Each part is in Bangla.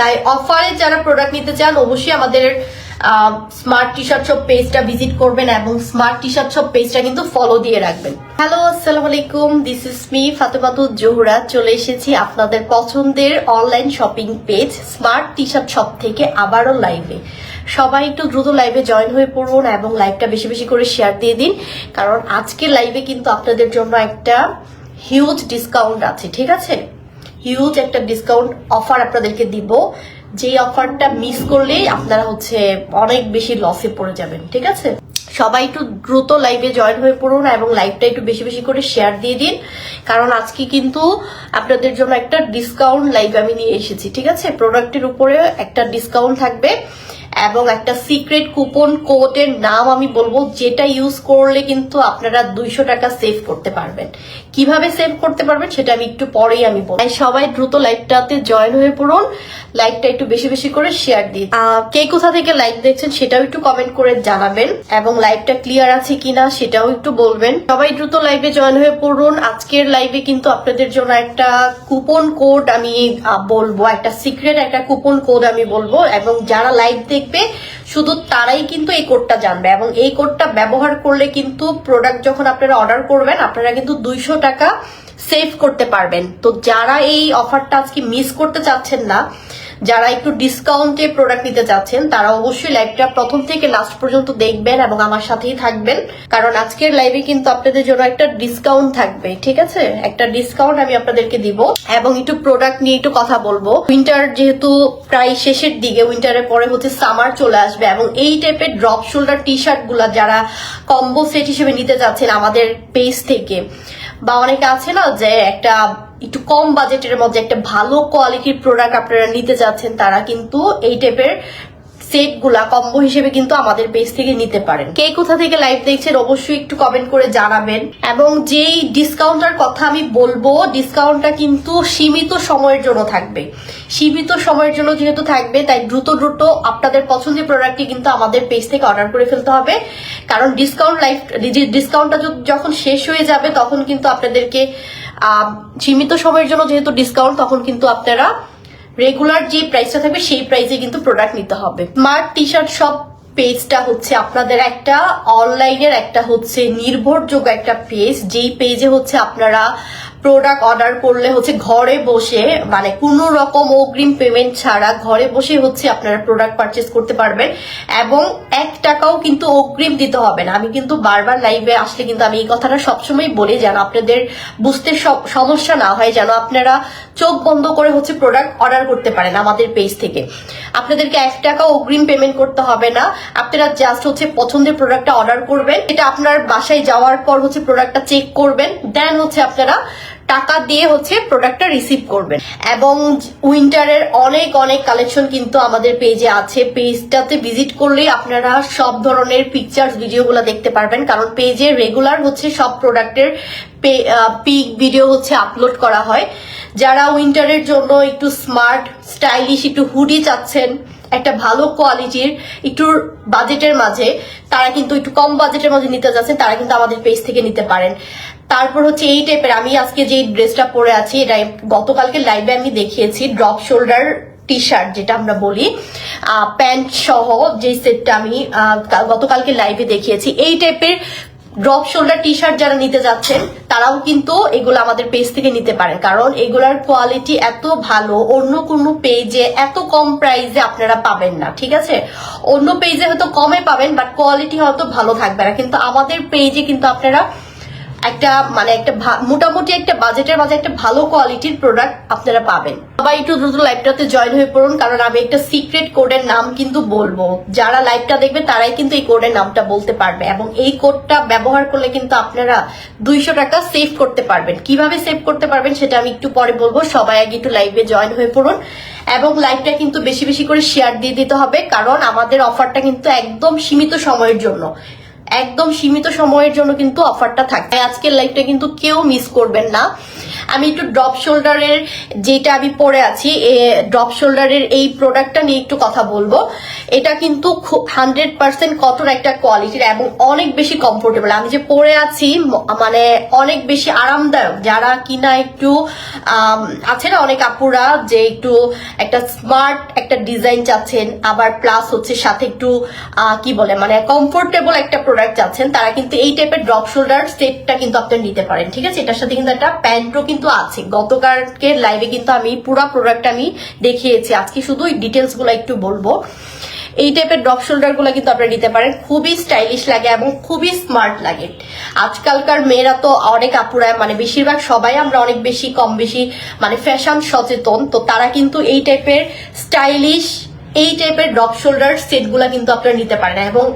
তাই অফারে যারা প্রোডাক্ট নিতে চান, অবশ্যই আমাদের স্মার্ট টি শার্ট শপ পেজটা ভিজিট করবেন এবং স্মার্ট টি শার্ট শপ পেজটা কিন্তু ফলো দিয়ে রাখবেন। হ্যালো আসসালামু আলাইকুম this is me Fatematuz Zohra. চলে এসেছি আপনাদের পছন্দের online shopping page smart T shirt shop থেকে আবারও লাইভে সবাই একটু দ্রুত লাইভে জয়েন হয়ে পড়ুন এবং লাইভটা বেশি বেশি করে শেয়ার দিয়ে দিন, কারণ আজকে লাইভে কিন্তু আপনাদের জন্য একটা হিউজ ডিসকাউন্ট আছে, ঠিক আছে? হিউজ একটা ডিসকাউন্ট অফার আপনাদেরকে দিব। যেই অফারটা মিস করলে আপনারা হচ্ছে অনেক বেশি লসে পড়ে যাবেন, ঠিক আছে? সবাই একটু দ্রুত লাইভে জয়েন হয়ে পড়ুন এবং লাইভটা একটু বেশি বেশি করে শেয়ার দিয়ে দিন। কারণ আজকে কিন্তু আপনাদের জন্য একটা ডিসকাউন্ট লাইভ আমি নিয়ে এসেছি, ঠিক আছে? প্রোডাক্টের উপরে একটা ডিসকাউন্ট থাকবে এবং একটা সিক্রেট কুপন কোডের নাম আমি বলব, যেটা ইউজ করলে কিন্তু আপনারা দুইশো টাকা সেভ করতে পারবেন। কীভাবে সেভ করতে পারবেন সেটা আমি একটু পরেই আমি বলব। সবাই দ্রুত লাইভটাতে জয়েন হয়ে পড়ুন। লাইভটা একটু বেশি বেশি করে শেয়ার দিন। কে কোথা থেকে লাইভ দেখছেন সেটাও একটু কমেন্ট করে জানাবেন। এবং লাইভটা ক্লিয়ার আছে কিনা সেটাও একটু বলবেন। সবাই দ্রুত লাইভে জয়েন হয়ে পড়ুন। আজকের লাইভে কিন্তু আপনাদের জন্য একটা কুপন কোড আমি বলব। একটা সিক্রেট একটা কুপন কোড আমি বলব। এবং যারা লাইভ দেখবে শুধু তারাই কিন্তু এই কোডটা জানবে এবং এই কোডটা ব্যবহার করলে কিন্তু প্রোডাক্ট যখন আপনারা অর্ডার করবেন, আপনারা কিন্তু দুইশো টাকা সেভ করতে পারবেন। তো যারা এই অফারটা আজকে মিস করতে চাচ্ছেন না যারা একটু ডিসকাউন্টে প্রোডাক্ট নিতে চাচ্ছেন, তারা অবশ্যই লাইভটা প্রথম থেকে লাস্ট পর্যন্ত দেখবেন এবং আমার সাথেই থাকবেন। কারণ আজকের লাইভে কিন্তু আপনাদের জন্য একটা ডিসকাউন্ট থাকবে, ঠিক আছে? একটা ডিসকাউন্ট আমি আপনাদেরকে দিব। এবং একটু প্রোডাক্ট নিয়ে একটু কথা বলব। উইন্টার যেহেতু প্রায় শেষের দিকে উইন্টারের পরে হচ্ছে সামার চলে আসবে এবং এই টাইপের ড্রপ শোল্ডার টি শার্টগুলা যারা কম্বো সেট হিসেবে নিতে চাচ্ছেন আমাদের পেজ থেকে বা অনেকে আছে না যে একটা একটু কম বাজেটের মধ্যে একটা ভালো কোয়ালিটির প্রোডাক্ট আপনারা নিতে যাচ্ছেন, তারা কিন্তু এই টাইপের সেটগুলা কম্বো হিসেবে কিন্তু আমাদের পেজ থেকে নিতে পারেন। কে কোথা থেকে লাইভ দেখছেন অবশ্যই একটু কমেন্ট করে জানাবেন। এবং যেই ডিসকাউন্টার কথা আমি বলব ডিসকাউন্টটা কিন্তু সীমিত সময়ের জন্য থাকবে। সীমিত সময়ের জন্য যেহেতু থাকবে, তাই দ্রুত দ্রুত আপনাদের পছন্দের প্রোডাক্টটি কিন্তু আমাদের পেজ থেকে অর্ডার করে ফেলতে হবে। কারণ ডিসকাউন্ট লাইফ ডিসকাউন্টটা যখন শেষ হয়ে যাবে, তখন কিন্তু আপনাদেরকে সীমিত সময়ের জন্য যেহেতু ডিসকাউন্ট তখন কিন্তু আপনারা রেগুলার যে প্রাইসটা থাকবে, সেই প্রাইসে কিন্তু প্রোডাক্ট নিতে হবে। স্মার্ট টি শার্ট সব পেজটা হচ্ছে আপনাদের একটা অনলাইনের একটা হচ্ছে নির্ভরযোগ্য একটা পেজ যেই পেজে হচ্ছে আপনারা প্রোডাক্ট অর্ডার করলে হচ্ছে ঘরে বসে মানে কোনো রকম অগ্রিম পেমেন্ট ছাড়া ঘরে বসে হচ্ছে আপনারা প্রোডাক্ট পারচেস করতে পারবেন এবং এক টাকাও কিন্তু অগ্রিম দিতে হবে না। আমি কিন্তু বারবার লাইভে আসলে কিন্তু আমি এই কথাটা সবসময় বলি যেন আপনাদের বুঝতে সমস্যা না হয়, যেন আপনারা চোখ বন্ধ করে হচ্ছে প্রোডাক্ট অর্ডার করতে পারেন আমাদের পেজ থেকে। আপনাদেরকে এক টাকা অগ্রিম পেমেন্ট করতে হবে না। আপনারা জাস্ট হচ্ছে পছন্দের প্রোডাক্টটা অর্ডার করবেন। এটা আপনার বাসায় যাওয়ার পর হচ্ছে প্রোডাক্টটা চেক করবেন। দেন হচ্ছে আপনারা টাকা দিয়ে হচ্ছে প্রোডাক্টটা রিসিভ করবেন। এবং উইন্টারের অনেক অনেক কালেকশন কিন্তু আমাদের পেজে আছে। পেজটাতে ভিজিট করলেই আপনারা সব ধরনের পিকচার্স ভিডিওগুলো দেখতে পারবেন। কারণ পেজে রেগুলার হচ্ছে সব প্রোডাক্টের পিক ভিডিও হচ্ছে আপলোড করা হয়। যারা উইন্টারের জন্য একটু স্মার্ট স্টাইলিশ একটু হুডি চাচ্ছেন, একটা ভালো কোয়ালিটির একটু বাজেটের মাঝে, তারা কিন্তু একটু কম বাজেটের মাঝে নিতে যাচ্ছেন তারা কিন্তু আমাদের পেজ থেকে নিতে পারেন। তারপর হচ্ছে এই টাইপের আমি আজকে যে ড্রেসটা পরে আছি, এটা গতকালকে লাইভে আমি দেখিয়েছি ড্রপ শোল্ডার টি শার্ট যেটা আমরা বলি। প্যান্ট সহ যে সেটটা আমি গতকালকে লাইভে দেখিয়েছি। এই টাইপের ড্রপ শোল্ডার টি শার্ট যারা নিতে যাচ্ছেন, তারাও কিন্তু এগুলো আমাদের পেজ থেকে নিতে পারেন। কারণ এগুলার কোয়ালিটি এত ভালো, অন্য কোনো পেজে এত কম প্রাইসে আপনারা পাবেন না, ঠিক আছে? অন্য পেজে হয়তো কমে পাবেন বাট কোয়ালিটি হয়তো ভালো থাকবে না। কিন্তু আমাদের পেজে কিন্তু আপনারা একটা মানে একটা মোটামুটি একটা বাজেটের মাঝে একটা ভালো কোয়ালিটির প্রোডাক্ট আপনারা পাবেন। সবাই একটু দ্রুত লাইভটাতে জয়েন হয়ে পড়ুন, কারণ আমি একটা সিক্রেট কোডের নাম কিন্তু বলব। যারা লাইভটা দেখবে, তারাই কিন্তু এই কোডের নামটা বলতে পারবে, এবং এই কোডটা ব্যবহার করলে কিন্তু আপনারা দুইশো টাকা সেভ করতে পারবেন। কীভাবে সেভ করতে পারবেন সেটা আমি একটু পরে বলব। সবাই আগে একটু লাইভে জয়েন হয়ে পড়ুন, এবং লাইভটা কিন্তু বেশি বেশি করে শেয়ার দিয়ে দিতে হবে, কারণ আমাদের অফারটা কিন্তু একদম সীমিত সময়ের জন্য। একদম সীমিত সময়ের জন্য কিন্তু অফারটা থাকে। আজকের লাইভটা কিন্তু কেউ মিস করবেন না। আমি একটু ড্রপ শোল্ডারের যেটা আমি পরে আছি ড্রপ শোল্ডারের এই প্রোডাক্টটা নিয়ে একটু কথা বলব। এটা কিন্তু হান্ড্রেড পার্সেন্ট কটন একটা কোয়ালিটির এবং অনেক বেশি কমফোর্টেবল আমি যে পরে আছি মানে অনেক বেশি আরামদায়ক। যারা কিনা একটু আছে না অনেক আপুরা যে একটু একটা স্মার্ট একটা ডিজাইন চাচ্ছেন, আবার প্লাস হচ্ছে সাথে একটু কি বলে মানে কমফোর্টেবল একটা প্রোডাক্ট চাচ্ছেন, তারা কিন্তু এই টাইপের ড্রপ শোল্ডার সেটটা কিন্তু আপনি নিতে পারেন, ঠিক আছে? এটার সাথে কিন্তু একটা প্যান্টও কিন্তু আছে। গতকালকের লাইভে কিন্তু আমি পুরো প্রোডাক্ট আমি দেখিয়েছি। আজকে শুধু ডিটেলসগুলো একটু বলব। এই টাইপের ড্রপ শোল্ডারগুলো কিন্তু আপনারা নিতে পারেন। খুবই স্টাইলিশ লাগে এবং খুবই স্মার্ট লাগে। আজকালকার মেয়েরা তো অনেক আপুরা মানে বেশিরভাগ সবাই আমরা অনেক বেশি, কম বেশি মানে ফ্যাশন সচেতন। তো তারা কিন্তু এই টাইপের স্টাইলিশ এই টাইপের ড্রপ শোল্ডার সেটগুলা কিন্তু আপনারা নিতে পারেন এবং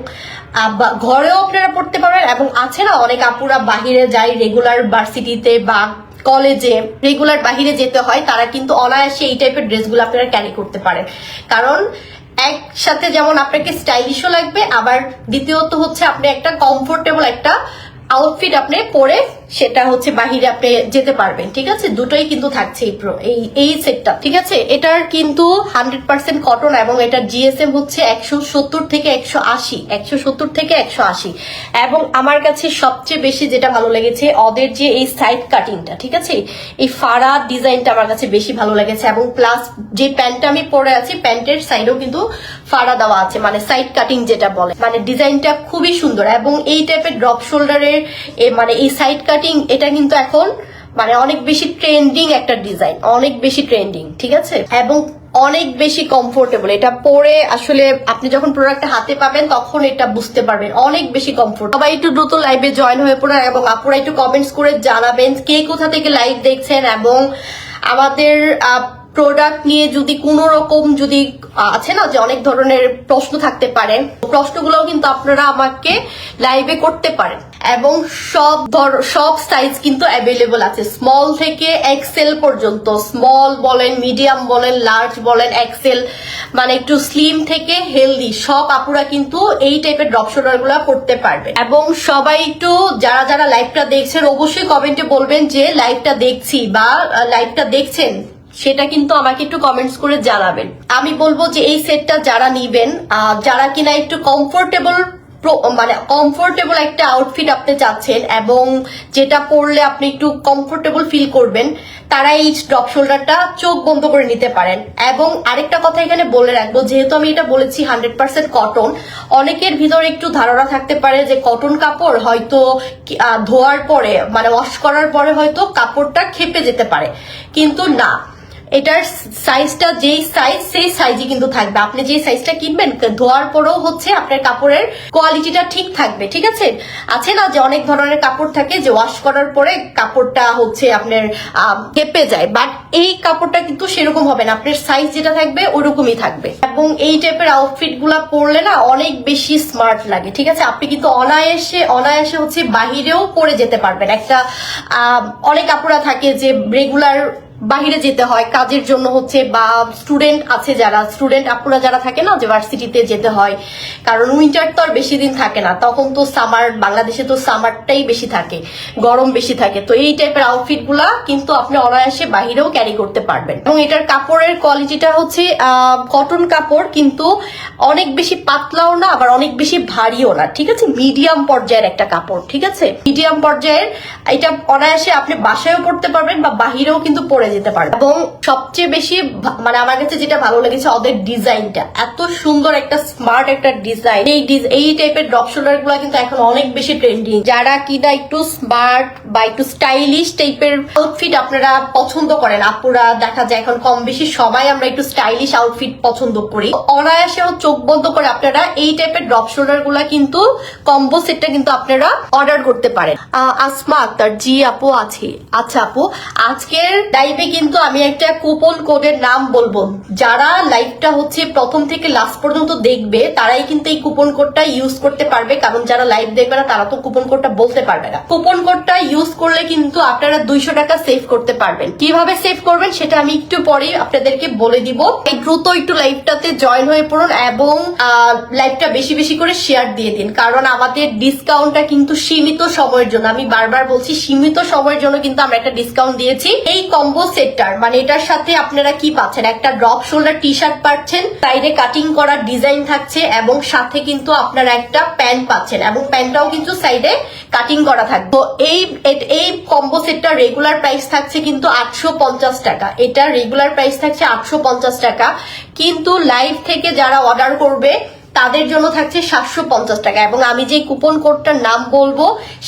ঘরেও আপনারা পড়তে পারবেন এবং আছে না অনেক আপুরা বাহিরে যায় রেগুলার ভার্সিটিতে বা কলেজে রেগুলার বাহিরে যেতে হয়, তারা কিন্তু অনায়াসে এই টাইপের ড্রেসগুলো আপনারা ক্যারি করতে পারেন কারণ একসাথে যেমন আপনাকে স্টাইলিশও লাগবে, আবার দ্বিতীয়ত হচ্ছে আপনি একটা কমফোর্টেবল একটা আউটফিট আপনি পরে সেটা হচ্ছে বাহিরে আপনি যেতে পারবেন, ঠিক আছে? দুটোই কিন্তু থাকছে এই pro- এই এই সেটটা ঠিক আছে? এটার কিন্তু হান্ড্রেড পার্সেন্ট কটন এবং এটার জিএসএম হচ্ছে একশো সত্তর থেকে একশো আশি, একশো সত্তর থেকে একশো আশি। এবং আমার কাছে সবচেয়ে বেশি যেটা ভালো লেগেছে, ওদের যে এই সাইড কাটিংটা ঠিক আছে? এই ফাড়া ডিজাইনটা আমার কাছে বেশি ভালো লেগেছে এবং প্লাস যে প্যান্টটা আমি পরে আছি, প্যান্টের সাইডেও কিন্তু ফাড়া দেওয়া আছে মানে সাইড কাটিং যেটা বলে। মানে ডিজাইনটা খুবই সুন্দর এবং এই টাইপের ড্রপ শোল্ডারের মানে এই সাইড কাটিং এটা কিন্তু এখন মানে অনেক বেশি ট্রেন্ডিং একটা ডিজাইন অনেক বেশি ট্রেন্ডিং ঠিক আছে? এবং অনেক বেশি কমফোর্টেবল এটা পরে আসলে আপনি যখন প্রোডাক্টটা হাতে পাবেন, তখন এটা বুঝতে পারবেন, অনেক বেশি কমফোর্ট সবাই একটু দ্রুত লাইভে জয়েন হয়ে পড়েন এবং আপুরা একটু কমেন্টস করে জানাবেন কে কোথা থেকে লাইভ দেখছেন এবং আমাদের প্রোডাক্ট নিয়ে যদি কোনো রকম যদি আছে না যে অনেক ধরনের প্রশ্ন থাকতে পারে, প্রশ্নগুলোও কিন্তু আপনারা আমাকে লাইভে করতে পারেন। এবং সব সব সাইজ কিন্তু অ্যাভেলেবল আছে। স্মল থেকে এক্সেল পর্যন্ত। স্মল বলেন মিডিয়াম বলেন লার্জ বলেন এক্সেল মানে একটু স্লিম থেকে হেলদি সব আপুরা কিন্তু এই টাইপের ড্রপ শোল্ডারগুলা পড়তে পারবে। এবং সবাই একটু, যারা যারা লাইভটা দেখছেন, অবশ্যই কমেন্টে বলবেন যে লাইভটা দেখছি বা লাইভটা দেখছেন, সেটা কিন্তু আমাকে একটু কমেন্টস করে জানাবেন। আমি বলব যে এই সেটটা যারা নিবেন যারা কিনা একটু কমফোর্টেবল মানে কমফোর্টেবল একটা আউটফিট আপনি চাচ্ছেন এবং যেটা পরলে আপনি একটু কমফোর্টেবল ফিল করবেন, তারা এই ড্রপ শোল্ডারটা চোখ বন্ধ করে নিতে পারেন। এবং আরেকটা কথা এখানে বলে রাখব, যেহেতু আমি এটা বলেছি হান্ড্রেড পার্সেন্ট কটন অনেকের ভিতরে একটু ধারণা থাকতে পারে যে কটন কাপড় হয়তো ধোয়ার পরে মানে ওয়াশ করার পরে হয়তো কাপড়টা খেপে যেতে পারে। কিন্তু না এটার সাইজটা যেই সাইজ সেই সাইজই কিন্তু থাকবে। আপনি যে সাইজটা কিনবেন, ধোয়ার পরেও হচ্ছে আপনার কাপড়ের কোয়ালিটিটা ঠিক থাকবে, ঠিক আছে? আছে না যে অনেক ধরনের কাপড় থাকে যে ওয়াশ করার পরে কাপড়টা হচ্ছে আপনার কেঁপে যায়? বাট এই কাপড়টা কিন্তু সেরকম হবে না। আপনার সাইজ যেটা থাকবে, ওরকমই থাকবে। এবং এই টাইপের আউটফিটগুলা পরলে না অনেক বেশি স্মার্ট লাগে, ঠিক আছে? আপনি কিন্তু অনায়াসে অনায়াসে হচ্ছে বাহিরেও পরে যেতে পারবেন। একটা অনেক কাপড়া থাকে যে রেগুলার বাহিরে যেতে হয়, কাজের জন্য হচ্ছে, বা স্টুডেন্ট আছে যারা স্টুডেন্ট আপনারা যারা থাকে না, যে ভার্সিটিতে যেতে হয়, কারণ উইন্টার তো আর বেশি দিন থাকে না, তখন তো সামার বাংলাদেশে তো সামারটাই বেশি থাকে, গরম বেশি থাকে, তো এই টাইপের আউটফিটগুলা কিন্তু আপনি অনায়াসে বাহিরেও ক্যারি করতে পারবেন। এবং এটার কাপড়ের কোয়ালিটিটা হচ্ছে কটন কাপড় কিন্তু অনেক বেশি পাতলাও না, আবার অনেক বেশি ভারীও না, ঠিক আছে? মিডিয়াম পর্যায়ের একটা কাপড়, ঠিক আছে? মিডিয়াম পর্যায়ের, এটা অনায়াসে আপনি বাসায়ও পড়তে পারবেন, বা বাহিরেও কিন্তু পরে যেতে পারবেন এবং সবচেয়ে বেশি মানে আমার কাছে যেটা ভালো লেগেছে ওদের ডিজাইনটা। এত সুন্দর একটা স্মার্ট একটা ডিজাইন এই এই টাইপের ড্রপ শোল্ডারগুলো কিন্তু এখন অনেক বেশি ট্রেন্ডিং যারা কিনা একটু স্মার্ট বা একটু স্টাইলিশ টাইপের আউটফিট আপনারা পছন্দ করেন, আপুরা দেখা যায় এখন কম বেশি সবাই আমরা একটু স্টাইলিশ আউটফিট পছন্দ করি। অনায়াসেও চোখ বন্ধ করে আপনারা এই টাইপের ড্রপ শোল্ডারগুলা কিন্তু কম্বো সেটটা কিন্তু আপনারা অর্ডার করতে পারেন। আসমা আক্তার, জি আপু আছে। আচ্ছা আপু, আজকের লাইভে কিন্তু আমি একটা কুপন কোডের নাম বলব। যারা লাইভটা হচ্ছে প্রথম থেকে লাস্ট পর্যন্ত দেখবে, তারাই কিন্তু এই কুপন কোডটা ইউজ করতে পারবে। কারণ যারা লাইভ দেখবে না, তারা তো কুপন কোডটা বলতে পারবে না। কুপন কোডটা ইউজ করলে কিন্তু আপনারা দুইশো টাকা সেভ করতে পারবেন। কীভাবে সেভ করবেন সেটা আমি একটু পরেই আপনাদেরকে বলে দিব। এই দ্রুত একটু লাইভটাতে জয়েন হয়ে পড়ুন এবং লাইভটা বেশি বেশি করে শেয়ার দিয়ে দিন। কারণ আমাদের ডিসকাউন্টটা কিন্তু সীমিত সময়ের জন্য, আমি বারবার বলছি সীমিত সময়ের জন্য কিন্তু আমরা একটা ডিসকাউন্ট দিয়েছি। এই কম্বো সেটটার মানে এটার সাথে আপনারা কি পাচ্ছেন? একটা ড্রপ শোল্ডার টি শার্ট পাচ্ছেন সাইডে কাটিং করার ডিজাইন থাকছে, এবং সাথে কিন্তু আপনারা একটা প্যান্ট পাচ্ছেন, এবং প্যান্টটাও কিন্তু সাইডে কাটিং করা থাকবে। তো এই এই কম্বো সেটটার রেগুলার প্রাইস থাকছে কিন্তু আটশো পঞ্চাশ টাকা। এটা রেগুলার প্রাইস থাকছে আটশো পঞ্চাশ টাকা। কিন্তু লাইভ থেকে যারা অর্ডার করবে তাদের জন্য থাকছে সাতশো পঞ্চাশ টাকা। এবং আমি যে কুপন কোডটার নাম বলব,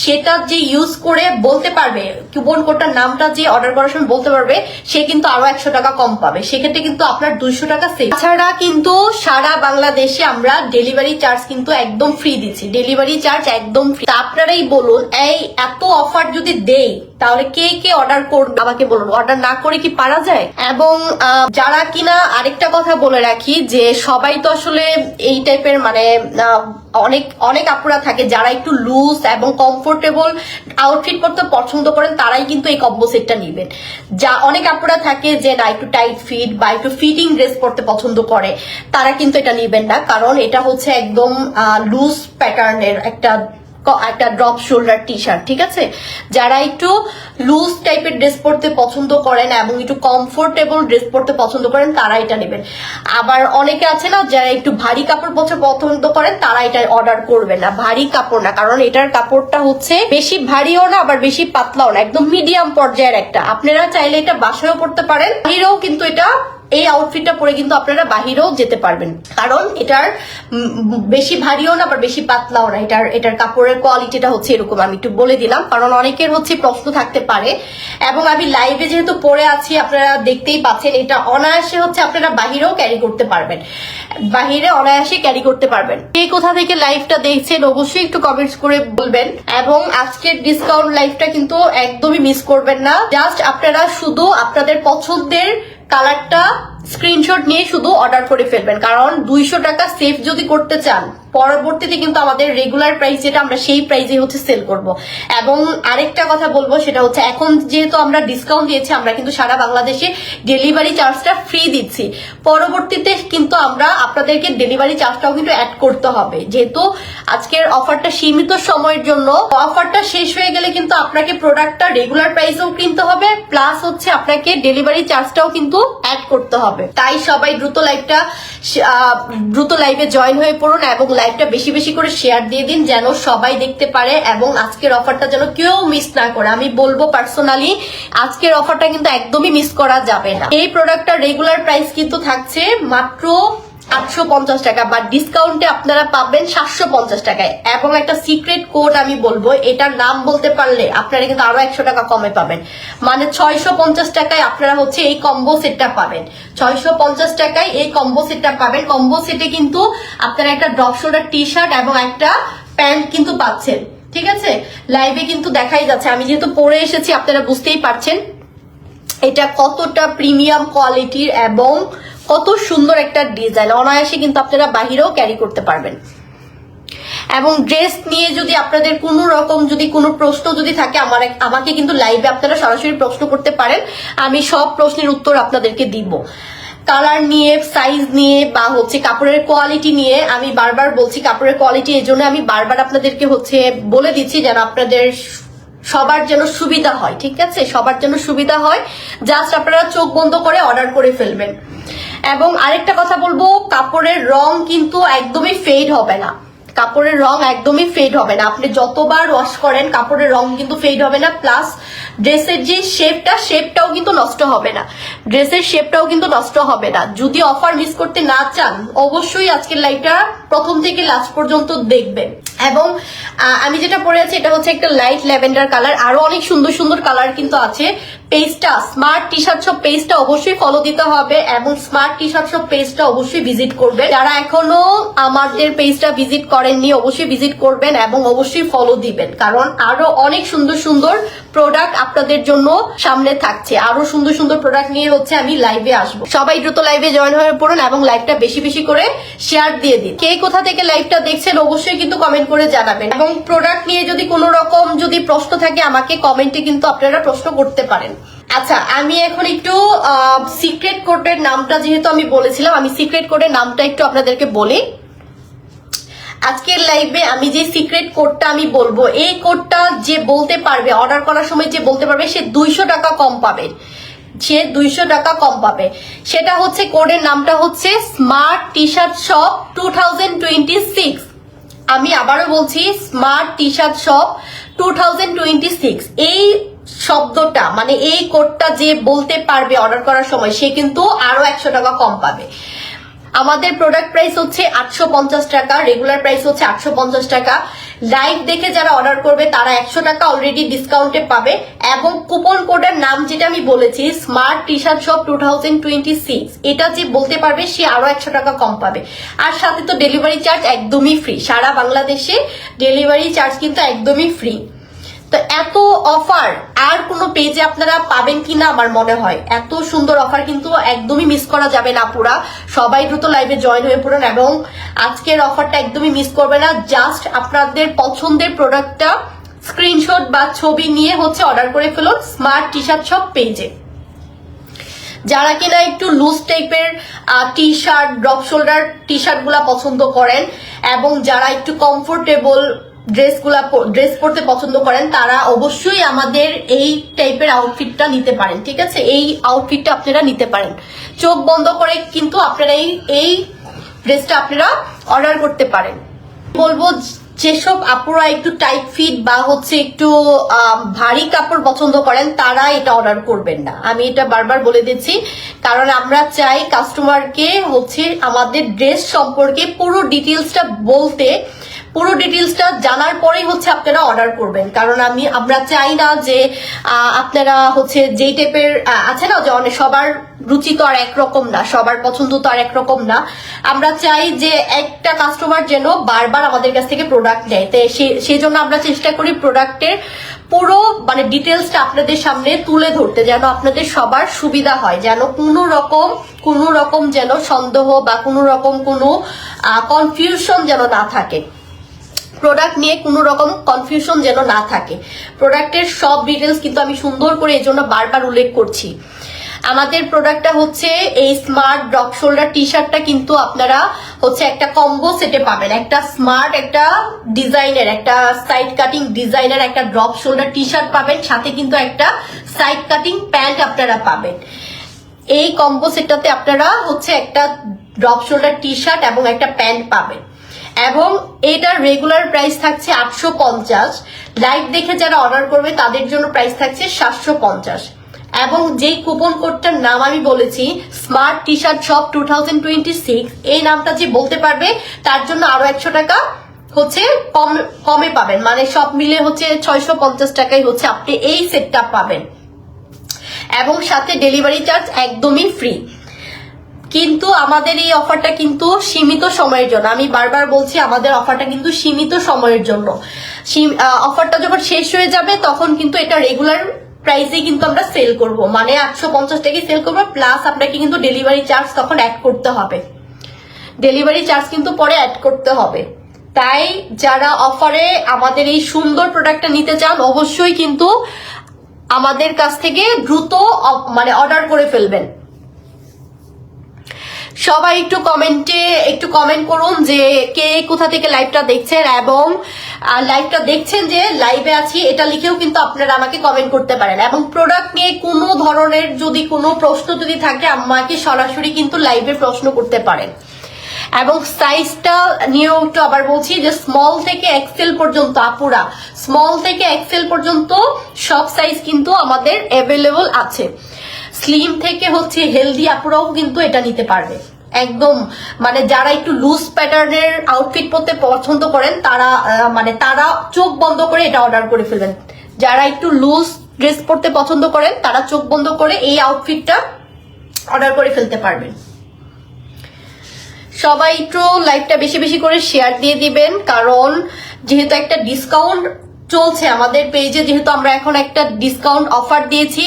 সেটা যে ইউজ করে বলতে পারবে কুপন কোডটার নামটা যে অর্ডার করার সময় বলতে পারবে, সে কিন্তু আরও একশো টাকা কম পাবে। সেক্ষেত্রে কিন্তু আপনার দুইশো টাকা সেভ তাছাড়া কিন্তু সারা বাংলাদেশে আমরা ডেলিভারি চার্জ কিন্তু একদম ফ্রি দিচ্ছি। ডেলিভারি চার্জ একদম ফ্রি আপনারাই বলুন, এই এত অফার যদি দেই তাহলে কে কে অর্ডার করবে? আমাকে বলুন অর্ডার না করে কি পারা যায়? এবং যারা কিনা আরেকটা কথা বলে রাখি যে সবাই তো আসলে এই টাইপের মানে অনেক অনেক আপুরা থাকে যারা একটু লুজ এবং কমফোর্টেবল আউটফিট পরতে পছন্দ করেন, তারাই কিন্তু এই কম্বো সেটটা নিবেন। যা অনেক আপুরা থাকে যে না, একটু টাইট ফিট বা একটু ফিটিং ড্রেস পরতে পছন্দ করে, তারা কিন্তু এটা নেবেন না। কারণ এটা হচ্ছে একদম লুজ প্যাটার্নের একটা একটা ড্রপ শোল্ডার টি শার্ট ঠিক আছে? যারা একটু লুজ টাইপের ড্রেস পরতে পছন্দ করেন এবং একটু কমফোর্টেবল ড্রেস পরতে পছন্দ করেন, তারা এটা নেবেন। আবার অনেকে আছে না, যারা একটু ভারী কাপড় পছন্দ করেন, তারা এটা অর্ডার করবেন না। ভারী কাপড় না, কারণ এটার কাপড়টা হচ্ছে বেশি ভারীও না, আবার বেশি পাতলাও না, একদম মিডিয়াম পর্যায়ের একটা। আপনারা চাইলে এটা বাসায়ও পড়তে পারেন বাহিরেও কিন্তু এটা এই আউটফিটটা পরে কিন্তু আপনারা বাহিরেও যেতে পারবেন। কারণ এটার বেশি ভারীও না, আবার বেশি পাতলাও না। এটার এটার কাপড়ের কোয়ালিটিটা হচ্ছে এরকম, আমি একটু বলে দিলাম। কারণ অনেকের হচ্ছে প্রশ্ন থাকতে পারে। এবং আমি লাইভে যেহেতু পরে আছি, আপনারা দেখতেই পাচ্ছেন, এটা অনায়াসে হচ্ছে আপনারা বাহিরেও ক্যারি করতে পারবেন। বাহিরে অনায়াসে ক্যারি করতে পারবেন। কে কোথা থেকে লাইভটা দেখছেন, অবশ্যই একটু কমেন্টস করে বলবেন। এবং আজকের ডিসকাউন্ট লাইভটা কিন্তু একদমই মিস করবেন না। জাস্ট আপনারা শুধু আপনাদের পছন্দের কালারটা স্ক্রিনশট নিয়ে শুধু অর্ডার করে ফেলবেন কারণ দুইশো টাকা সেভ যদি করতে চান পরবর্তীতে কিন্তু আমাদের রেগুলার প্রাইস যেটা আমরা সেই প্রাইসে হচ্ছে সেল করব। এবং আরেকটা কথা বলব, সেটা হচ্ছে এখন যেহেতু আমরা ডিসকাউন্ট দিয়েছি, আমরা কিন্তু সারা বাংলাদেশে ডেলিভারি চার্জটা ফ্রি দিচ্ছি। পরবর্তীতে কিন্তু আমরা আপনাদেরকে ডেলিভারি চার্জটাও কিন্তু অ্যাড করতে হবে। যেহেতু আজকের অফারটা সীমিত সময়ের জন্য অফারটা শেষ হয়ে গেলে কিন্তু আপনাকে প্রোডাক্টটা রেগুলার প্রাইসেও কিনতে হবে প্লাস হচ্ছে আপনাকে ডেলিভারি চার্জটাও কিন্তু অ্যাড করতে হবে। তাই সবাই দ্রুত লাইভটা দ্রুত লাইভে জয়েন হয়ে পড়ুন এবং লাইভটা বেশি বেশি করে শেয়ার দিয়ে দিন যেন সবাই দেখতে পারে এবং আজকের অফারটা যেন কেউ মিস না করে। আমি বলব পার্সোনালি আজকের অফারটা কিন্তু একদমই মিস করা যাবে না। এই প্রোডাক্টটা রেগুলার প্রাইস কিন্তু থাকছে মাত্র আটশো পঞ্চাশ টাকা বা ডিসকাউন্টে আপনারা পাবেন সাতশো পঞ্চাশ টাকায়। এবং একটা সিক্রেট কোড আমি বলব, এটার নাম বলতে পারলে আপনারা কিন্তু আরও একশো টাকা কমে পাবেন। মানে ছয়শো পঞ্চাশ টাকায় আপনারা হচ্ছে এই কম্বো সেটটা পাবেন। ছয়শো পঞ্চাশ টাকায় এই কম্বো সেটটা পাবেন। কম্বো সেটে কিন্তু আপনারা একটা ড্রপ শোল্ডার টি শার্ট এবং একটা প্যান্ট কিন্তু পাচ্ছেন। ঠিক আছে? লাইভে কিন্তু দেখাই যাচ্ছে। আমি যেহেতু পরে এসেছি, আপনারা বুঝতেই পারছেন। এটা কতটা প্রিমিয়াম কোয়ালিটির এবং কত সুন্দর একটা ডিজাইন অনায়াসে কিন্তু আপনারা বাহিরেও ক্যারি করতে পারবেন। এবং ড্রেস নিয়ে যদি আপনাদের কোনো রকম যদি কোনো প্রশ্ন যদি থাকে, আমার আমাকে কিন্তু লাইভে আপনারা সরাসরি প্রশ্ন করতে পারেন। আমি সব প্রশ্নের উত্তর আপনাদেরকে দিব। কালার নিয়ে সাইজ নিয়ে বা হচ্ছে কাপড়ের কোয়ালিটি নিয়ে আমি বারবার বলছি কাপড়ের কোয়ালিটি এই জন্য আমি বারবার আপনাদেরকে হচ্ছে বলে দিচ্ছি যেন আপনাদের সবার যেন সুবিধা হয়, ঠিক আছে? সবার যেন সুবিধা হয়। জাস্ট আপনারা চোখ বন্ধ করে অর্ডার করে ফেলবেন। এবং আরেকটা কথা বলব, কাপড়ের রং কিন্তু একদমই ফেড হবে না। কাপড়ের রং একদমই ফেড হবে না। আপনি যতবার ওয়াশ করেন, কাপড়ের রং কিন্তু ফেড হবে না। প্লাস ড্রেসের যে শেপটা শেপটাও কিন্তু নষ্ট হবে না। ড্রেসের শেপটাও কিন্তু নষ্ট হবে না। যদি অফার মিস করতে না চান, অবশ্যই আজকের লাইভটা প্রথম থেকে লাস্ট পর্যন্ত দেখবেন। এবং আমি যেটা পরে আছি এটা হচ্ছে একটা লাইট ল্যাভেন্ডার কালার আরও অনেক সুন্দর সুন্দর কালার কিন্তু আছে। পেজটা স্মার্ট টি শার্ট শপ পেজটা অবশ্যই ফলো দিতে হবে এবং স্মার্ট টি শার্ট শপ পেজটা অবশ্যই ভিজিট করবে। যারা এখনও আমাদের পেজটা ভিজিট করেননি, অবশ্যই ভিজিট করবেন এবং অবশ্যই ফলো দিবেন। কারণ আরও অনেক সুন্দর সুন্দর প্রোডাক্ট আপনাদের জন্য সামনে থাকছে। আরও সুন্দর সুন্দর প্রোডাক্ট নিয়ে হচ্ছে আমি লাইভে আসব। সবাই দ্রুত লাইভে জয়েন হয়ে পড়ুন এবং লাইভটা বেশি বেশি করে শেয়ার দিয়ে দিন। কে কোথা থেকে লাইভটা দেখছেন অবশ্যই কিন্তু কমেন্ট করে জানাবেন। এবং প্রোডাক্ট নিয়ে যদি কোনো রকম যদি প্রশ্ন থাকে, আমাকে কমেন্টে কিন্তু আপনারা প্রশ্ন করতে পারেন। আচ্ছা আমি এখন একটু সিক্রেট কোডের নামটা যেহেতু আমি বলেছিলাম, আমি সিক্রেট কোডের নামটা একটু আপনাদেরকে বলি। আজকের লাইভে আমি যে সিক্রেট কোডটা আমি বলব, এই কোডটা যে বলতে পারবে অর্ডার করার সময় যে বলতে পারবে, সে দুইশো টাকা কম পাবে। সে দুইশো টাকা কম পাবে। সেটা হচ্ছে কোডের নামটা হচ্ছে smart T shirt shop two thousand twenty six আমি আবারও বলছি smart T shirt shop two এই শব্দটা মানে এই কোডটা যে বলতে পারবে অর্ডার করার সময়, সে কিন্তু আরও একশো টাকা কম পাবে। আমাদের প্রোডাক্ট প্রাইস হচ্ছে আটশো পঞ্চাশ টাকা রেগুলার প্রাইস হচ্ছে আটশো পঞ্চাশ টাকা। লাইভ দেখে যারা অর্ডার করবে, তারা একশো টাকা অলরেডি ডিসকাউন্টে পাবে এবং কুপন কোডের নাম যেটা আমি বলেছি smart T shirt shop two thousand twenty six এটা যে বলতে পারবে, সে আরও একশো টাকা কম পাবে। আর সাথে তো ডেলিভারি চার্জ একদমই ফ্রি সারা বাংলাদেশে ডেলিভারি চার্জ কিন্তু একদমই ফ্রি তো এত অফার আর কোনো পেজে আপনারা পাবেন কিনা আমার মনে হয়। এত সুন্দর অফার কিন্তু একদমই মিস করা যাবে না পুরা। সবাই দ্রুত লাইভে জয়েন হয়ে পড়ুন এবং আজকের অফারটা একদমই মিস করবে না। জাস্ট আপনাদের পছন্দের প্রোডাক্টটা স্ক্রিনশট বা ছবি নিয়ে হচ্ছে অর্ডার করে ফেলুন স্মার্ট টি শার্ট সব পেজে যারা কিনা একটু লুজ টাইপের T shirt drop shoulder T শার্টগুলা পছন্দ করেন এবং যারা একটু কমফোর্টেবল ড্রেসগুলা ড্রেস পরতে পছন্দ করেন, তারা অবশ্যই আমাদের এই টাইপের আউটফিটটা নিতে পারেন, ঠিক আছে? এই আউটফিটটা আপনারা নিতে পারেন। চোখ বন্ধ করে কিন্তু আপনারা এই এই ড্রেসটা আপনারা অর্ডার করতে পারেন। বলব, যেসব আপুরা একটু টাইট ফিট বা হচ্ছে একটু ভারী কাপড় পছন্দ করেন, তারা এটা অর্ডার করবেন না। আমি এটা বারবার বলে দিচ্ছি, কারণ আমরা চাই কাস্টমারকে হচ্ছে আমাদের ড্রেস সম্পর্কে পুরো ডিটেলসটা বলতে পুরো ডিটেলসটা জানার পরেই হচ্ছে আপনারা অর্ডার করবেন। কারণ আমি, আমরা চাই না যে আপনারা হচ্ছে যেই টাইপের আছে না যে, অনেক, সবার রুচি তো আর একরকম না, সবার পছন্দ তো আর একরকম না। আমরা চাই যে, একটা কাস্টমার যেন বারবার আমাদের কাছ থেকে প্রোডাক্ট নেয়। তো সে- সেই জন্য আমরা চেষ্টা করি প্রোডাক্টের পুরো মানে ডিটেলসটা আপনাদের সামনে তুলে ধরতে, যেন আপনাদের সবার সুবিধা হয়, যেন কোনো রকম কোনো রকম যেন সন্দেহ বা কোনো রকম কোনো কনফিউশন যেন না থাকে। প্রোডাক্ট নিয়ে কোনো রকম কনফিউশন যেন না থাকে। প্রোডাক্টের সব ডিটেলস কিন্তু আমি সুন্দর করে এই জন্য বারবার উল্লেখ করছি। আমাদের প্রোডাক্টটা হচ্ছে এই স্মার্ট ড্রপ শোল্ডার টি শার্টটা কিন্তু আপনারা হচ্ছে একটা কম্বো সেটে পাবেন। একটা স্মার্ট একটা ডিজাইনের একটা সাইড কাটিং ডিজাইনের একটা ড্রপ শোল্ডার টি শার্ট পাবেন। সাথে কিন্তু একটা সাইড কাটিং প্যান্ট আপনারা পাবেন। এই কম্বো সেটটাতে আপনারা হচ্ছে একটা ড্রপ শোল্ডার টি শার্ট এবং একটা প্যান্ট পাবেন। এবং এটার রেগুলার প্রাইস থাকছে আটশো পঞ্চাশ। লাইভ দেখে যারা অর্ডার করবে, তাদের জন্য প্রাইস থাকছে সাতশো পঞ্চাশ। এবং যেই কুপন কোডটার নাম আমি বলেছি smart T shirt shop two thousand twenty six এই নামটা যে বলতে পারবে, তার জন্য আরও একশো টাকা হচ্ছে কম, কমে পাবেন। মানে সব মিলে হচ্ছে ছয়শো পঞ্চাশ টাকায় হচ্ছে আপনি এই সেটটা পাবেন। এবং সাথে ডেলিভারি চার্জ একদমই ফ্রি কিন্তু আমাদের এই অফারটা কিন্তু সীমিত সময়ের জন্য। আমি বারবার বলছি, আমাদের অফারটা কিন্তু সীমিত সময়ের জন্য। অফারটা যখন শেষ হয়ে যাবে, তখন কিন্তু এটা রেগুলার প্রাইসে কিন্তু আমরা সেল করব। মানে আটশো পঞ্চাশ টাকায় সেল করব প্লাস আপনাকে কিন্তু ডেলিভারি চার্জ তখন অ্যাড করতে হবে। ডেলিভারি চার্জ কিন্তু পরে অ্যাড করতে হবে। তাই যারা অফারে আমাদের এই সুন্দর প্রোডাক্টটা নিতে চান, অবশ্যই কিন্তু আমাদের কাছ থেকে দ্রুত মানে অর্ডার করে ফেলবেন। সবাই একটু কমেন্টে একটু কমেন্ট করুন যে কে কোথা থেকে লাইভটা দেখছেন এবং লাইভটা দেখছেন যে লাইভে আছি, এটা লিখেও কিন্তু আপনারা আমাকে কমেন্ট করতে পারেন। এবং প্রোডাক্ট নিয়ে কোনো ধরনের যদি কোনো প্রশ্ন যদি থাকে, আমাকে সরাসরি কিন্তু লাইভে প্রশ্ন করতে পারেন। এবং সাইজটা নিয়েও একটু আবার বলছি যে স্মল থেকে এক্সেল পর্যন্ত, আপুরা স্মল থেকে এক্সেল পর্যন্ত সব সাইজ কিন্তু আমাদের অ্যাভেলেবল আছে। স্লিম থেকে হচ্ছে হেলদি আপুরাও কিন্তু এটা নিতে পারবে। একদম মানে যারা একটু লুজ প্যাটার্নের আউটফিট পরতে পছন্দ করেন, তারা মানে তারা চোখ বন্ধ করে এটা অর্ডার করে ফেলবেন। যারা একটু লুজ ড্রেস পরতে পছন্দ করেন, তারা চোখ বন্ধ করে এই আউটফিটটা অর্ডার করে ফেলতে পারবেন। সবাই একটু লাইভটা বেশি বেশি করে শেয়ার দিয়ে দিবেন, কারণ যেহেতু একটা ডিসকাউন্ট চলছে আমাদের পেজে যেহেতু আমরা এখন একটা ডিসকাউন্ট অফার দিয়েছি,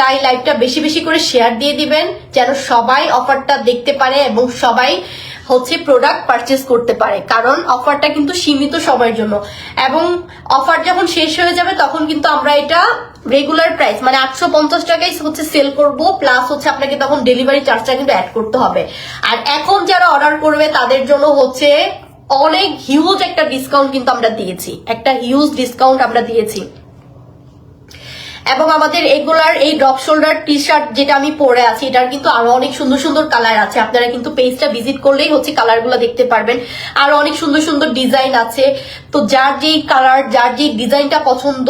তাই লাইভটা বেশি বেশি করে শেয়ার দিয়ে দিবেন, যেন সবাই অফারটা দেখতে পারে এবং সবাই হচ্ছে প্রোডাক্ট পারচেস করতে পারে। কারণ অফারটা কিন্তু সীমিত সময়ের জন্য। এবং অফার যখন শেষ হয়ে যাবে, তখন কিন্তু আমরা এটা রেগুলার প্রাইস মানে আটশো পঞ্চাশ টাকাই হচ্ছে সেল করব প্লাস হচ্ছে আপনাকে তখন ডেলিভারি চার্জটা কিন্তু অ্যাড করতে হবে। আর এখন যারা অর্ডার করবে, তাদের জন্য হচ্ছে অনেক হিউজ একটা ডিসকাউন্ট কিন্তু আমরা দিয়েছি। একটা হিউজ ডিসকাউন্ট আমরা দিয়েছি। এবং আমাদের এগুলার এই ড্রপ শোল্ডার টি শার্ট যেটা আমি পরে আছি, এটার কিন্তু আরও অনেক সুন্দর সুন্দর কালার আছে। আপনারা কিন্তু পেজটা ভিজিট করলেই হচ্ছে কালারগুলো দেখতে পারবেন। আর অনেক সুন্দর সুন্দর ডিজাইন আছে। তো যার যেই কালার যার যেই ডিজাইনটা পছন্দ,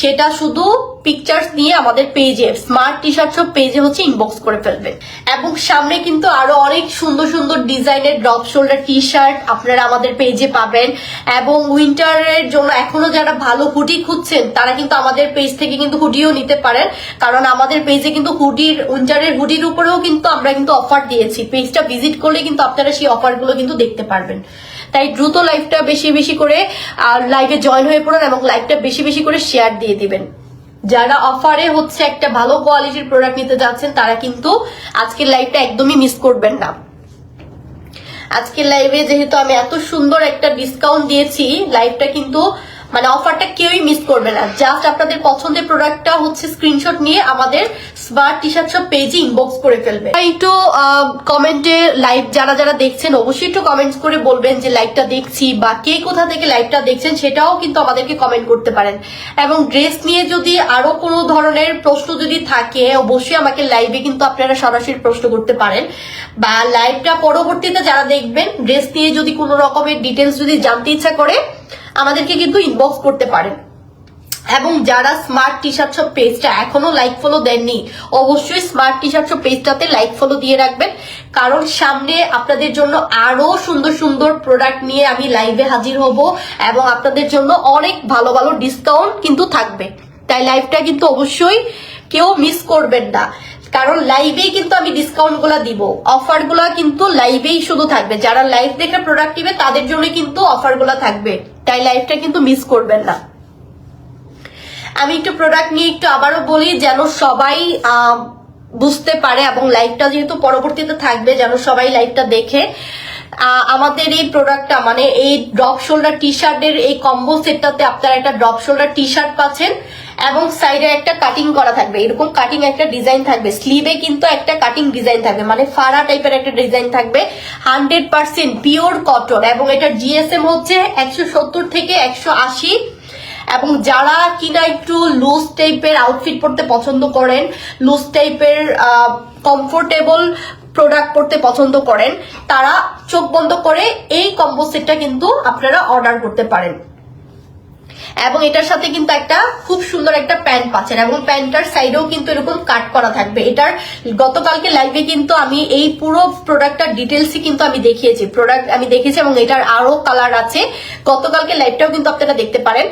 সেটা শুধু পিকচার্স নিয়ে আমাদের পেজে স্মার্ট টি শার্ট সব পেজে হচ্ছে ইনবক্স করে ফেলবেন এবং সামনে কিন্তু আরও অনেক সুন্দর সুন্দর ডিজাইনের ড্রপ শোল্ডার টি শার্ট আপনারা আমাদের পেজে পাবেন। এবং উইন্টারের জন্য এখনও যারা ভালো হুডি খুঁজছেন, তারা কিন্তু আমাদের পেজ থেকে কিন্তু হুডিও নিতে পারেন। কারণ আমাদের পেজে কিন্তু হুডির উইন্টারের হুডির উপরেও কিন্তু আমরা কিন্তু অফার দিয়েছি। পেজটা ভিজিট করলে কিন্তু আপনারা সেই অফারগুলো কিন্তু দেখতে পারবেন। তাই দ্রুত লাইভটা বেশি বেশি করে লাইভে জয়েন হয়ে পড়ুন এবং লাইভটা বেশি বেশি করে শেয়ার দিয়ে দিবেন। যারা অফারে হচ্ছে একটা ভালো কোয়ালিটির প্রোডাক্ট নিতে যাচ্ছেন, তারা কিন্তু আজকের লাইভটা একদমই মিস করবেন না। আজকের লাইভে যেহেতু আমি এত সুন্দর একটা ডিসকাউন্ট দিয়েছি লাইভটা কিন্তু মানে অফারটা কেউই মিস করবে না। জাস্ট আপনাদের পছন্দের প্রোডাক্টটা হচ্ছে স্ক্রিনশট নিয়ে আমাদের স্মার্ট টি শার্ট সব পেজে ইনবক্স করে ফেলবে। একটু কমেন্টে লাইভ যারা যারা দেখছেন, অবশ্যই একটু কমেন্টস করে বলবেন যে লাইভটা দেখছি বা কে কোথা থেকে লাইভটা দেখছেন, সেটাও কিন্তু আমাদেরকে কমেন্ট করতে পারেন। এবং ড্রেস নিয়ে যদি আরও কোনো ধরনের প্রশ্ন যদি থাকে, অবশ্যই আমাকে লাইভে কিন্তু আপনারা সরাসরি প্রশ্ন করতে পারেন। বা লাইভটা পরবর্তীতে যারা দেখবেন ড্রেস নিয়ে যদি কোনো রকমের ডিটেলস যদি জানতে ইচ্ছা করে আমাদেরকে কিন্তু ইনবক্স করতে পারেন এবং যারা স্মার্ট টি শার্ট সব পেজটা এখনও লাইক ফলো দেননি, অবশ্যই স্মার্ট টি শার্ট সব পেজটাতে লাইক ফলো দিয়ে রাখবেন। কারণ সামনে আপনাদের জন্য আরও সুন্দর সুন্দর প্রোডাক্ট নিয়ে আমি লাইভে হাজির হব এবং আপনাদের জন্য অনেক ভালো ভালো ডিসকাউন্ট কিন্তু থাকবে। তাই লাইভটা কিন্তু অবশ্যই কেউ মিস করবেন না। কারণ লাইভেই কিন্তু আমি ডিসকাউন্টগুলো দিব। অফারগুলো কিন্তু লাইভেই শুধু থাকবে। যারা লাইভ দেখে প্রোডাক্ট নিবে, তাদের জন্য কিন্তু অফারগুলো থাকবে। তাই লাইভটা কিন্তু মিস করবেন না। আমি একটু প্রোডাক্ট নিয়ে একটু আবারও বলি, যেন সবাই বুঝতে পারে এবং লাইভটা যেহেতু পরবর্তীতে থাকবে, যেন সবাই লাইভটা দেখে। আমাদের এই প্রোডাক্টটা মানে এই ড্রপ শোল্ডার টি শার্টের এই কম্বো সেটটাতে আপনারা একটা ড্রপ শোল্ডার টি শার্ট পাচ্ছেন এবং সাইডে একটা কাটিং করা থাকবে। এরকম কাটিং একটা ডিজাইন থাকবে। স্লিভে কিন্তু একটা কাটিং ডিজাইন থাকবে। মানে ফাড়া টাইপের একটা ডিজাইন থাকবে। হান্ড্রেড পার্সেন্ট পিওর কটন এবং এটা জিএসএম হচ্ছে একশো সত্তর থেকে একশো আশি। এবং যারা কিনা একটু লুজ টাইপের আউটফিট পরতে পছন্দ করেন লুজ টাইপের কমফোর্টেবল প্রোডাক্ট পড়তে পছন্দ করেন, তারা চোখ বন্ধ করে এই কম্বো সেটটা কিন্তু আপনারা অর্ডার করতে পারেন। এবং এটার সাথে কিন্তু একটা খুব সুন্দর একটা প্যান্ট পাচ্ছেন, এবং প্যান্টটার সাইডেও কিন্তু এরকম কাট করা থাকবে। এটার গতকালকে লাইভে কিন্তু আমি এই পুরো প্রোডাক্টটার ডিটেলসই কিন্তু আমি দেখিয়েছি প্রোডাক্ট আমি দেখেছি, এবং এটার আরও কালার আছে। গতকালকে লাইভটাও কিন্তু আপনারা দেখতে পারেন।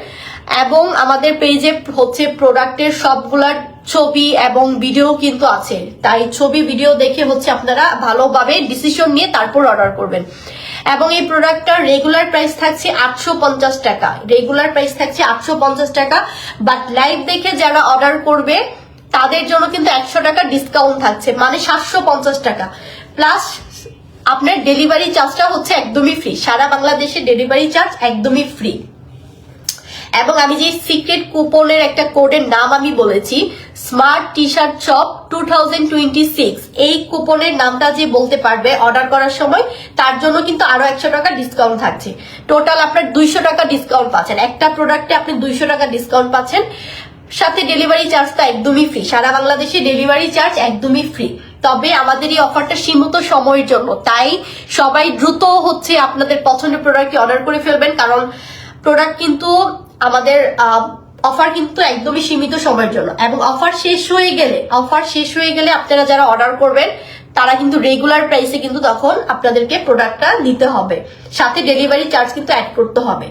এবং আমাদের পেজে হচ্ছে প্রোডাক্টের সবগুলার ছবি এবং ভিডিও কিন্তু আছে। তাই ছবি ভিডিও দেখে হচ্ছে আপনারা ভালোভাবে ডিসিশন নিয়ে তারপর অর্ডার করবেন। এবং এই প্রোডাক্টটার রেগুলার প্রাইস থাকছে আটশো পঞ্চাশ টাকা। রেগুলার প্রাইস থাকছে আটশো পঞ্চাশ টাকা। বাট লাইভ দেখে যারা অর্ডার করবে, তাদের জন্য কিন্তু একশো টাকা ডিসকাউন্ট থাকছে। মানে সাতশো পঞ্চাশ টাকা। প্লাস আপনার ডেলিভারি চার্জটা হচ্ছে একদমই ফ্রি সারা বাংলাদেশে ডেলিভারি চার্জ একদমই ফ্রি এবং আমি যে সিক্রেট কুপনের একটা কোডের নাম আমি বলেছি smart T shirt shop two এই কুপনের নামটা যে বলতে পারবে অর্ডার করার সময়, তার জন্য কিন্তু আরও একশো টাকা ডিসকাউন্ট থাকছে। টোটাল আপনার দুইশো টাকা ডিসকাউন্ট পাচ্ছেন। একটা প্রোডাক্টে আপনি দুইশো টাকা ডিসকাউন্ট পাচ্ছেন। সাথে ডেলিভারি চার্জটা একদমই ফ্রি সারা বাংলাদেশে ডেলিভারি চার্জ একদমই ফ্রি তবে আমাদের এই অফারটা সীমিত সময়ের জন্য। তাই সবাই দ্রুত হচ্ছে আপনাদের পছন্দের প্রোডাক্টটি অর্ডার করে ফেলবেন। কারণ প্রোডাক্ট কিন্তু আমাদের অফার কিন্তু একদমই সীমিত সময়ের জন্য। এবং অফার শেষ হয়ে গেলে, অফার শেষ হয়ে গেলে আপনারা যারা অর্ডার করবেন, তারা কিন্তু রেগুলার প্রাইসে কিন্তু তখন আপনাদেরকে প্রোডাক্টটা নিতে হবে। সাথে ডেলিভারি চার্জ কিন্তু অ্যাড করতে হবে।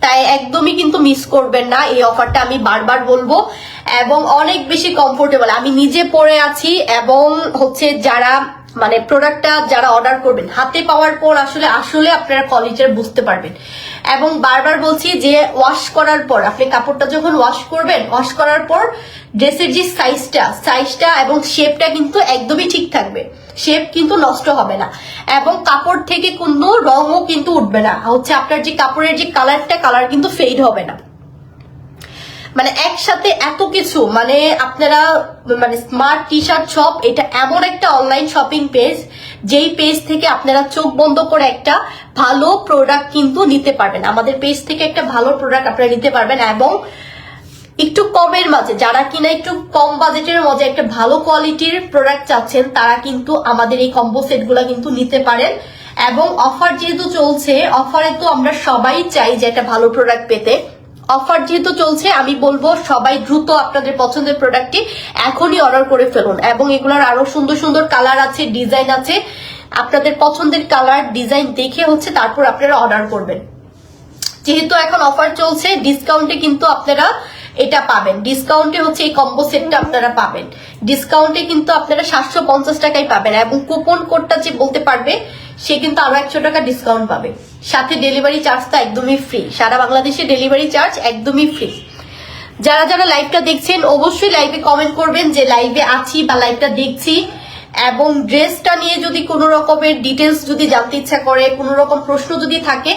তাই একদমই কিন্তু মিস করবেন না এই অফারটা, আমি বারবার বলব। এবং অনেক বেশি কমফোর্টেবল আমি নিজে পরে আছি এবং হচ্ছে যারা মানে প্রোডাক্টটা যারা অর্ডার করবেন, হাতে পাওয়ার পর আসলে আসলে আপনারা কোয়ালিটির বুঝতে পারবেন। এবং বারবার বলছি যে ওয়াশ করার পর, আপনি কাপড়টা যখন ওয়াশ করবেন ওয়াশ করার পর ড্রেসের যে সাইজটা সাইজটা এবং শেপটা কিন্তু একদমই ঠিক থাকবে। শেপ কিন্তু নষ্ট হবে না। এবং কাপড় থেকে কোনো রঙও কিন্তু উঠবে না। হচ্ছে আপনার যে কাপড়ের যে কালারটা কালার কিন্তু ফেড হবে না। মানে একসাথে এত কিছু মানে আপনারা মানে স্মার্ট টি শার্ট শপ এটা এমন একটা অনলাইন শপিং পেজ যেই পেজ থেকে আপনারা চোখ বন্ধ করে একটা ভালো প্রোডাক্ট কিন্তু নিতে পারবেন। আমাদের পেজ থেকে একটা ভালো প্রোডাক্ট আপনারা নিতে পারবেন এবং একটু কমের মাঝে, যারা কিনা একটু কম বাজেটের মধ্যে একটা ভালো কোয়ালিটির প্রোডাক্ট চাচ্ছেন, তারা কিন্তু আমাদের এই কম্বো সেটগুলো কিন্তু নিতে পারেন। এবং অফার যেহেতু চলছে অফারে তো আমরা সবাই চাই যে একটা ভালো প্রোডাক্ট পেতে। অফার যেহেতু চলছে, আমি বলব সবাই দ্রুত আপনাদের পছন্দের প্রোডাক্টটি এখনই অর্ডার করে ফেলুন। এবং এগুলোর আরও সুন্দর সুন্দর কালার আছে ডিজাইন আছে। আপনাদের পছন্দের কালার ডিজাইন দেখে হচ্ছে তারপর আপনারা অর্ডার করবেন। যেহেতু এখন অফার চলছে ডিসকাউন্টে কিন্তু আপনারা এটা পাবেন। ডিসকাউন্টে হচ্ছে এই কম্বো সেটটা আপনারা পাবেন। ডিসকাউন্টে কিন্তু আপনারা সাতশো পঞ্চাশ টাকায় পাবেন। এবং কুপন কোডটা যে বলতে পারবে সে কিন্তু আরও একশো টাকা ডিসকাউন্ট পাবে। সাথে ডেলিভারি চার্জটা একদমই ফ্রি সারা বাংলাদেশে ডেলিভারি চার্জ একদমই ফ্রি যারা যারা লাইভটা দেখছেন, অবশ্যই লাইভে কমেন্ট করবেন যে লাইভে আছি বা লাইভটা দেখছি। এবং ড্রেসটা নিয়ে যদি কোনো রকমের ডিটেলস যদি জানতে ইচ্ছা করে, কোনো রকম প্রশ্ন যদি থাকে,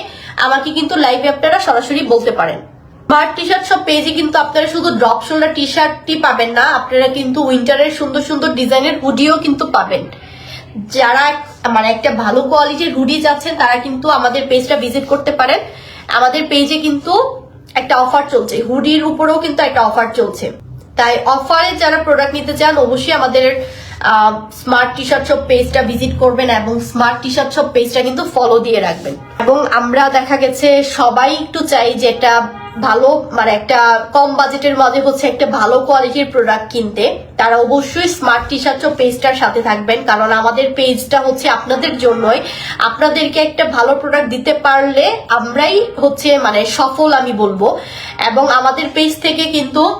আমাকে কিন্তু লাইভে আপনারা সরাসরি বলতে পারেন। স্মার্ট টি শার্ট সব পেজে কিন্তু আপনারা শুধু ড্রপ শোল্ডার টি শার্টটি পাবেন না, আপনারা কিন্তু উইন্টারের সুন্দর সুন্দর ডিজাইনের হুডিও কিন্তু পাবেন। যারা মানে একটা ভালো কোয়ালিটির হুডি যাচ্ছেন তারা কিন্তু আমাদের পেজটা ভিজিট করতে পারেন। আমাদের পেজে কিন্তু একটা অফার চলছে। হুডির উপরেও কিন্তু একটা অফার চলছে। তাই অফারে যারা প্রোডাক্ট নিতে চান, অবশ্যই আমাদের স্মার্ট টি শার্ট সব পেজটা ভিজিট করবেন এবং স্মার্ট টি শার্ট সব পেজটা কিন্তু ফলো দিয়ে রাখবেন। এবং আমরা দেখা গেছে সবাই একটু চাই যে একটা ভালো মানে একটা কম বাজেটের মাঝে হচ্ছে একটা ভালো কোয়ালিটির প্রোডাক্ট কিনতে, তারা অবশ্যই স্মার্ট টি ও পেজটার সাথে থাকবেন। কারণ আমাদের পেজটা হচ্ছে আপনাদের জন্যই। আপনাদেরকে একটা ভালো প্রোডাক্ট দিতে পারলে আমরাই হচ্ছে মানে সফল আমি বলব। এবং আমাদের পেজ থেকে কিন্তু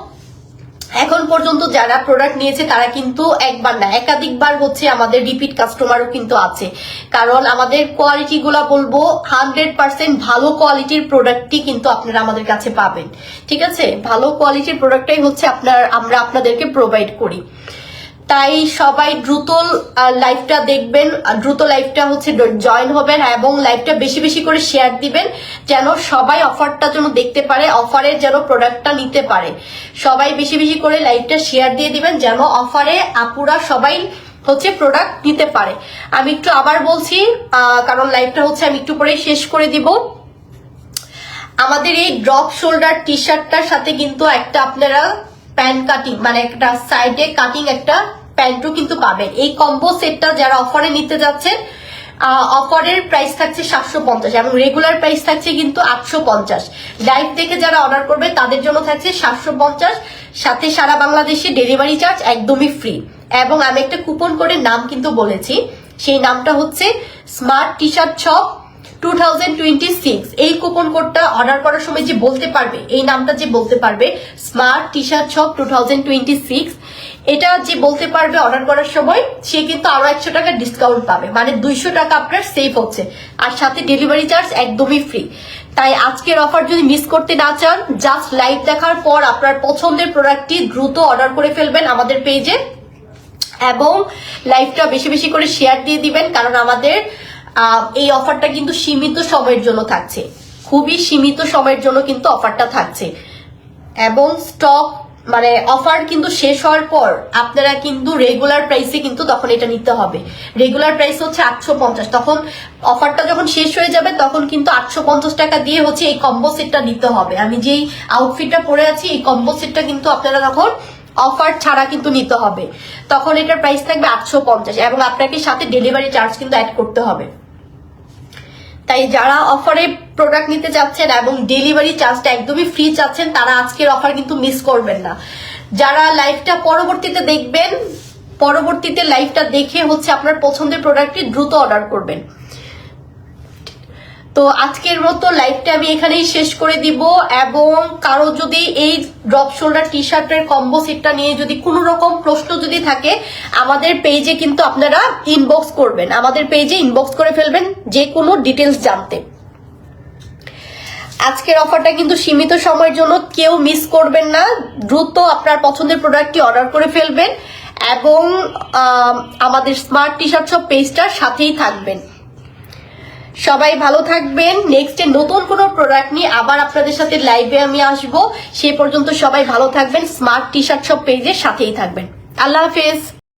এখন পর্যন্ত যারা প্রোডাক্ট নিয়েছে, তারা কিন্তু একবার না, একাধিকবার হচ্ছে আমাদের রিপিট কাস্টমারও কিন্তু আছে। কারণ আমাদের কোয়ালিটি গুলা বলব হান্ড্রেড পার্সেন্ট ভালো কোয়ালিটির প্রোডাক্টটি কিন্তু আপনারা আমাদের কাছে পাবেন। ঠিক আছে? ভালো কোয়ালিটির প্রোডাক্টটাই হচ্ছে আপনার, আমরা আপনাদেরকে প্রোভাইড করি। তাই সবাই দ্রুত লাইভটা দেখবেন। দ্রুত লাইভটা হচ্ছে জয়েন হবেন এবং লাইভটা বেশি বেশি করে শেয়ার দিবেন, যেন সবাই অফারটা যেন দেখতে পারে অফারের যেন প্রোডাক্টটা নিতে পারে। সবাই বেশি বেশি করে লাইভটা শেয়ার দিয়ে দিবেন, যেন অফারে আপুরা সবাই হচ্ছে প্রোডাক্ট নিতে পারে। আমি একটু আবার বলছি কারণ লাইভটা হচ্ছে আমি একটু পরে শেষ করে দিব। আমাদের এই ড্রপ শোল্ডার টি শার্টটার সাথে কিন্তু একটা আপনারা প্যান্ট কাটিং মানে একটা সাইডে কাটিং একটা প্যান্টও কিন্তু পাবেন। এই কম্বো সেটটা যারা অফারে নিতে যাচ্ছেন অফারের প্রাইস থাকছে সাতশো পঞ্চাশ এবং রেগুলার প্রাইস থাকছে কিন্তু আটশো পঞ্চাশ। লাইভ দেখে যারা অর্ডার করবে, তাদের জন্য থাকছে সাতশো পঞ্চাশ, সাথে সারা বাংলাদেশে ডেলিভারি চার্জ একদমই ফ্রি। এবং আমি একটা কুপন কোডের নাম কিন্তু বলেছি, সেই নামটা হচ্ছে smart T shirt shop two এই কুপন কোডটা অর্ডার করার সময় যে বলতে পারবে, এই নামটা যে বলতে পারবে smart T shirt shop two এটা যে বলতে পারবে অর্ডার করার সময়, সে কিন্তু আরও একশো টাকা ডিসকাউন্ট পাবে। মানে দুইশো টাকা আপনার সেভ হচ্ছে। আর সাথে ডেলিভারি চার্জ একদমই ফ্রি তাই আজকের অফার যদি মিস করতে না চান জাস্ট লাইভ দেখার পর আপনার পছন্দের প্রোডাক্টটি দ্রুত অর্ডার করে ফেলবেন আমাদের পেজে এবং লাইভটা বেশি বেশি করে শেয়ার দিয়ে দিবেন, কারণ আমাদের এই অফারটা কিন্তু সীমিত সময়ের জন্য থাকছে। খুবই সীমিত সময়ের জন্য কিন্তু অফারটা থাকছে। এবং স্টক মানে অফার কিন্তু শেষ হওয়ার পর আপনারা কিন্তু রেগুলার প্রাইসে কিন্তু তখন এটা নিতে হবে। রেগুলার প্রাইস হচ্ছে আটশো পঞ্চাশ। তখন অফারটা যখন শেষ হয়ে যাবে, তখন কিন্তু আটশো পঞ্চাশ টাকা দিয়ে হচ্ছে এই কম্বো সেটটা নিতে হবে। আমি যেই আউটফিটটা পরে আছি, এই কম্বো সেটটা কিন্তু আপনারা তখন অফার ছাড়া কিন্তু নিতে হবে। তখন এটার প্রাইস থাকবে আটশো পঞ্চাশ। এবং আপনাকে সাথে ডেলিভারি চার্জ কিন্তু অ্যাড করতে হবে। তাই যারা অফারে প্রোডাক্ট নিতে চাচ্ছেন এবং ডেলিভারি চার্জটা একদমই ফ্রি চাচ্ছেন, তারা আজকের অফার কিন্তু মিস করবেন না। যারা লাইভটা পরবর্তীতে দেখবেন, পরবর্তীতে লাইভটা দেখে হচ্ছে আপনার পছন্দের প্রোডাক্টটি দ্রুত অর্ডার করবেন। তো আজকের মতো লাইভটা আমি এখানেই শেষ করে দিব এবং কারও যদি এই ড্রপ শোল্ডার টি শার্টের কম্বো সেটটা নিয়ে যদি কোনো রকম প্রশ্ন যদি থাকে, আমাদের পেজে কিন্তু আপনারা ইনবক্স করবেন। আমাদের পেজে ইনবক্স করে ফেলবেন যে কোনো ডিটেলস জানতে। আজকের অফারটা কিন্তু সীমিত সময়ের জন্য কেউ মিস করবেন না। দ্রুত আপনার পছন্দের প্রোডাক্টটি অর্ডার করে ফেলবেন এবং আমাদের স্মার্ট টি শার্ট সব পেজটার সাথেই থাকবেন। সবাই ভালো থাকবেন। নেক্সটে নতুন কোনো প্রোডাক্ট নিয়ে আবার আপনাদের সাথে লাইভে আমি আসব। সে পর্যন্ত সবাই ভালো থাকবেন। স্মার্ট টি শার্ট সব পেজের সাথেই থাকবেন। আল্লাহ হাফেজ।